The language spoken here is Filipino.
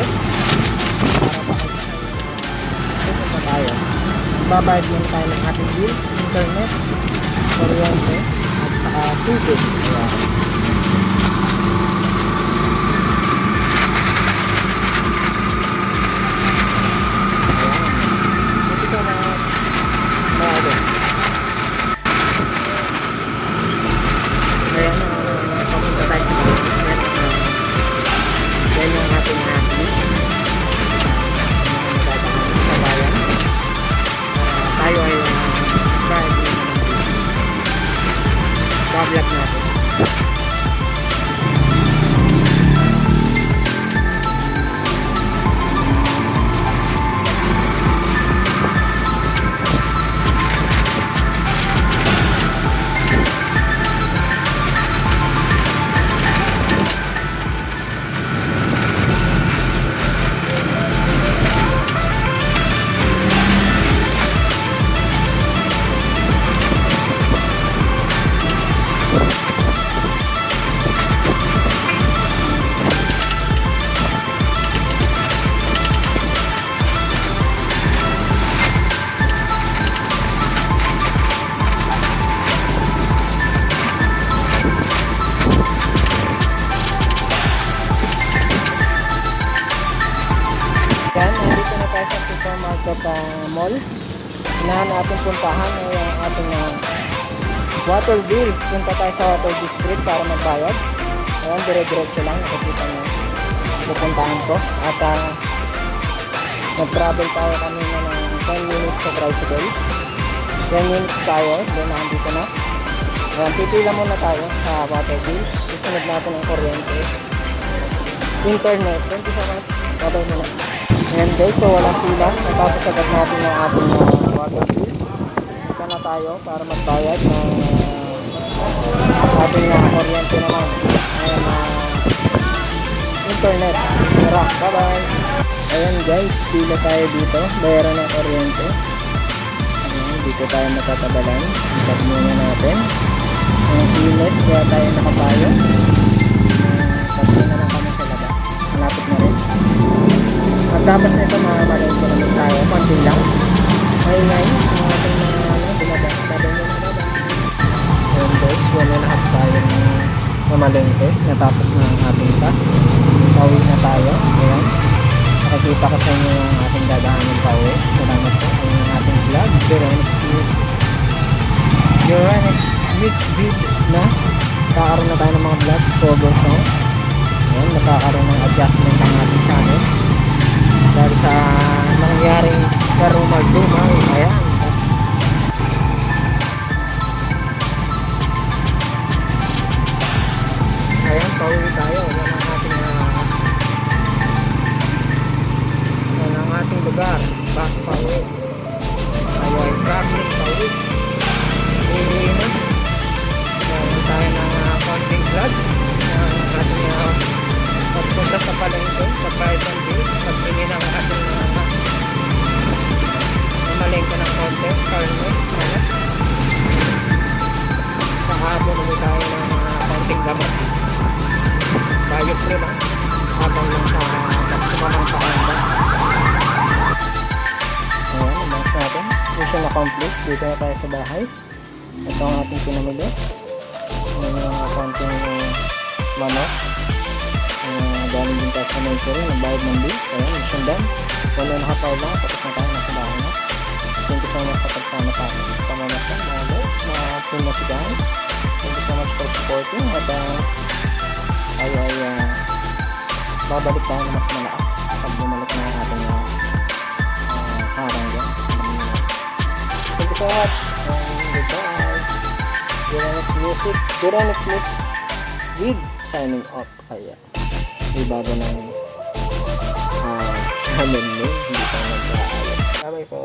saglit. Para pupunta tayo. Babayad muna tayo ng ating bills, internet, kuryente, at saka tubig. Ayan. Network. Supermarket uh, mall. Inahan natin puntahan ay ang ating uh, water bills. Punta tayo sa water district para magbayad. Ayan, dire-diretso lang. Nakikita nyo. Pupuntahan ko. At uh, nag-travel tayo kanina ng 10 minutes sa tricycle. 10 minutes tayo. Then nandito na. Ayan, pipila muna tayo sa water bill. Susunod natin ang kuryente. Internet. Thank you so much. Bye-bye muna. Ayan guys, so walang pila. Natapos agad natin ang ating uh, water bill. Ika na tayo para magbayad ng uh, ating uh, kuryente naman. Ayan, uh, internet. Tara, bye-bye. Ayan guys, pila tayo dito. Bayaran ng kuryente. Ayan, dito tayo matatabalan. Ikat muna natin. Ang init, kaya tayo nakapayo. At tapos nito mga maliit ko naman tayo, konti lang. Maingay, ang ating mga ano, bumaba, babay mo na baba. Ayan guys, one and a half tayo ng mamalengke. Natapos na ang ating task. Pauwi na tayo. Ayan. Nakikita ko sa inyo yung ating dadahanin pauwi. Salamat po. Ayan ang ating vlog. Veronix News. Veronix Week Vid na. Kakaroon na tayo ng mga vlogs, cover songs. Ayan, nakakaroon ng adjustment ang ating channel dahil sa nangyaring karumal-dumal ayan ayan pauwi tayo yan ang ating uh, yan ang ating lugar back pauwi tayo ay traveling pauwi sa palengke sa private day pagtingin ng ating uh, mamalengke ng konti karne ano sa hapon ulit tayo ng uh, konting gamot. Bayot rin ah habang nasa nagsumanang pakanda ayan umangas natin mission accomplished. Dito na tayo sa bahay. Ito ang ating pinamili. Yung uh, konting manok uh, dami din tayo sa nursery nagbayad ng bill ayan mission done na half hour lang tapos na tayo nasa bahay na thank you so much sa pagsama sa akin pamamasya mga guys mga team na sigahan thank you so much for supporting at uh, tayo ay uh, babalik tayo na mas malakas pag bumalik na ating uh, uh, harang dyan thank you so much and goodbye Duranic Music Duranic Mix with signing off kaya bago ng uh, namin no hindi pa nag-aalat bye bye po